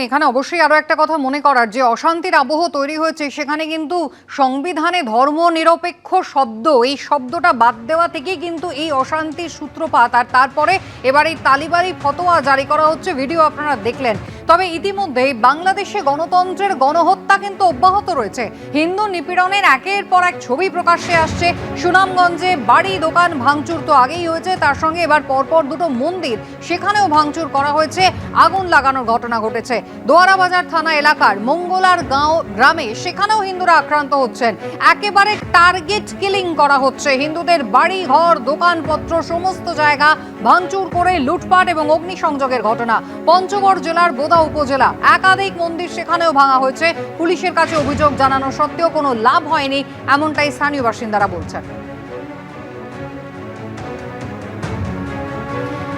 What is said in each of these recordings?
এখানে অবশ্যই আরও একটা কথা মনে করার, যে অশান্তির আবহ তৈরি হয়েছে, সেখানে কিন্তু সংবিধানে ধর্ম নিরপেক্ষ শব্দ, এই শব্দটা বাদ দেওয়া থেকেই কিন্তু এই অশান্তির সূত্রপাত। আর তারপরে এবার এই তালিবারি ফতোয়া জারি করা হচ্ছে, ভিডিও আপনারা দেখলেন। তবে ইতিমধ্যে বাংলাদেশে গণতন্ত্রের গণহত্যা কিন্তু অব্যাহত রয়েছে। হিন্দু নিপীড়নের একের পর এক ছবি প্রকাশ্যে আসছে। সুনামগঞ্জে বাড়ি, দোকান ভাঙচুর তো আগেই হয়েছে। তার সঙ্গে এবার পরপর দুটো মন্দির, সেখানেও ভাঙচুর করা হয়েছে। আগুন লাগানোর ঘটনা ঘটেছে। দোয়ারাবাজার থানা এলাকার মঙ্গলার গাঁও গ্রামে সেখানেও হিন্দুরা আক্রান্ত হচ্ছেন। একেবারে টার্গেট কিলিং করা হচ্ছে। হিন্দুদের বাড়ি, ঘর, দোকানপত্র, সমস্ত জায়গা ভাঙচুর করে লুটপাট এবং অগ্নিসংযোগের ঘটনা। পঞ্চগড় জেলার বোদা উপজেলা। একাধিক মন্দির সেখানেও ভাঙা হয়েছে। পুলিশের কাছে অভিযোগ জানানো সত্ত্বেও কোনো লাভ হয়নি, এমনটাই স্থানীয় বাসিন্দারা বলছেন।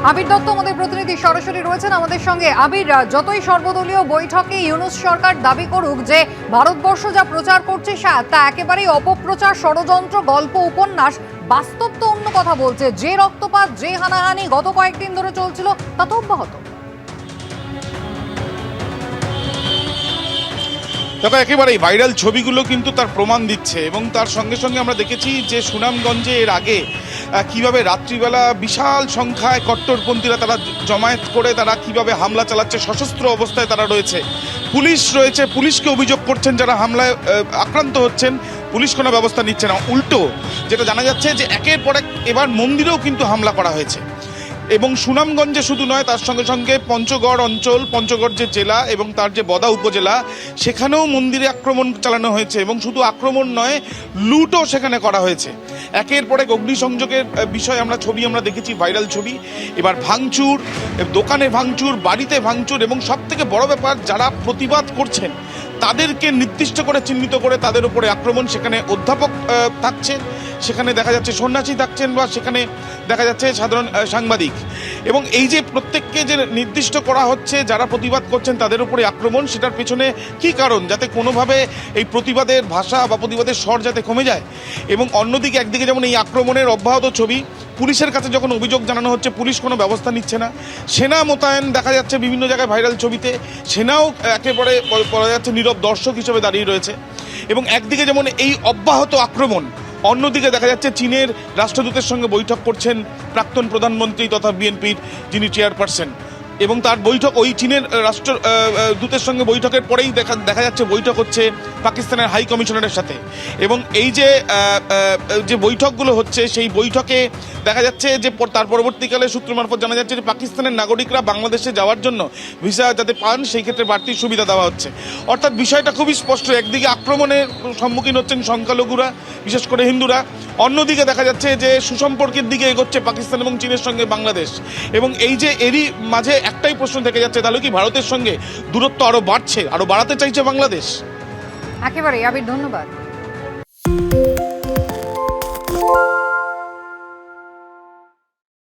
আবির দত্ত, আমাদের প্রতিনিধি সরাসরি রয়েছেন আমাদের সঙ্গে। আবির, যতই সর্বদলীয় বৈঠকে ইউনুস সরকার দাবি করুক যে ভারতবর্ষ যা প্রচার করছে তা একেবারেই অপপ্রচার, ষড়যন্ত্র, গল্প, উপন্যাস, বাস্তব তো অন্য কথা বলছে। যে রক্তপাত, যে হানাহানি গত কয়েকদিন ধরে চলছিল, তা তো অব্যাহত। দেখো একেবারেই ভাইরাল ছবিগুলো কিন্তু তার প্রমাণ দিচ্ছে এবং তার সঙ্গে সঙ্গে আমরা দেখেছি যে সুনামগঞ্জে এর আগে কীভাবে রাত্রিবেলা বিশাল সংখ্যায় কট্টরপন্থীরা তারা জমায়েত করে তারা কীভাবে হামলা চালাচ্ছে, সশস্ত্র অবস্থায় তারা রয়েছে। পুলিশ রয়েছে, পুলিশকে অভিযোগ করছেন যারা হামলায় আক্রান্ত হচ্ছেন, পুলিশ কোনো ব্যবস্থা নিচ্ছে না। উল্টো, যেটা জানা যাচ্ছে যে একের পর এক এবার মন্দিরেও কিন্তু হামলা করা হয়েছে। এবং সুনামগঞ্জে শুধু নয় তার সঙ্গে সঙ্গে পঞ্চগড় অঞ্চল পঞ্চগড় যে জেলা এবং তার যে বদা উপজেলা সেখানেও মন্দিরে আক্রমণ চালানো হয়েছে এবং শুধু আক্রমণ নয় লুটও সেখানে করা হয়েছে। একের পর এক অগ্নিসংযোগের বিষয়ে আমরা ছবি আমরা দেখেছি ভাইরাল ছবি। এবার ভাঙচুর দোকানে ভাঙচুর বাড়িতে ভাঙচুর এবং সব থেকে বড় ব্যাপার যারা প্রতিবাদ করছেন তাদেরকে নির্দিষ্ট করে চিহ্নিত করে তাদের উপরে আক্রমণ সেখানে অধ্যাপক আহ, থাকছেন। সেখানে দেখা যাচ্ছে সন্ন্যাসী থাকছেন বা সেখানে দেখা যাচ্ছে সাধারণ সাংবাদিক। এবং এই যে প্রত্যেককে যে নির্দিষ্ট করা হচ্ছে, যারা প্রতিবাদ করছেন তাদের উপরে আক্রমণ, সেটার পেছনে কি কারণ? যাতে কোনোভাবে এই প্রতিবাদের ভাষা বা প্রতিবাদের স্বর যাতে কমে যায়। এবং অন্যদিকে একদিকে যেমন এই আক্রমণের অব্যাহত ছবি, পুলিশের কাছে যখন অভিযোগ জানানো হচ্ছে, পুলিশ কোনো ব্যবস্থা নিচ্ছে না। সেনা মোতায়েন দেখা যাচ্ছে বিভিন্ন জায়গায় ভাইরাল ছবিতে। সেনাও একেবারে বলা যাচ্ছে নীরব দর্শক হিসেবে দাঁড়িয়ে রয়েছে। এবং একদিকে যেমন এই অব্যাহত আক্রমণ অন্যদিকে দেখা যাচ্ছে চীনের রাষ্ট্রদূতের সঙ্গে বৈঠক করছেন প্রাক্তন প্রধানমন্ত্রী তথা বিএনপির যিনি চেয়ারপারসন। এবং তার বৈঠক, ওই চীনের রাষ্ট্র দূতের সঙ্গে বৈঠকের পরেই দেখা দেখা যাচ্ছে বৈঠক হচ্ছে পাকিস্তানের হাই কমিশনারের সাথে। এবং এই যে যে বৈঠকগুলো হচ্ছে, সেই বৈঠকে দেখা যাচ্ছে যে তার পরবর্তীকালে সূত্র মারফত জানা যাচ্ছে যে পাকিস্তানের নাগরিকরা বাংলাদেশে যাওয়ার জন্য ভিসা যাতে পান, সেই ক্ষেত্রে বাড়তি সুবিধা দেওয়া হচ্ছে। অর্থাৎ বিষয়টা খুবই স্পষ্ট, একদিকে আক্রমণের সম্মুখীন হচ্ছেন সংখ্যালঘুরা, বিশেষ করে হিন্দুরা। অন্যদিকে দেখা যাচ্ছে যে সুসম্পর্কের দিকে এগোচ্ছে পাকিস্তান এবং চীনের সঙ্গে বাংলাদেশ। এবং এই যে এরই মাঝে একটাই প্রশ্ন থেকে যাচ্ছে, তাহলে কি ভারতের সঙ্গে দূরত্ব আরও বাড়ছে আরও বাড়াতে চাইছে বাংলাদেশ? একেবারে আবির, ধন্যবাদ।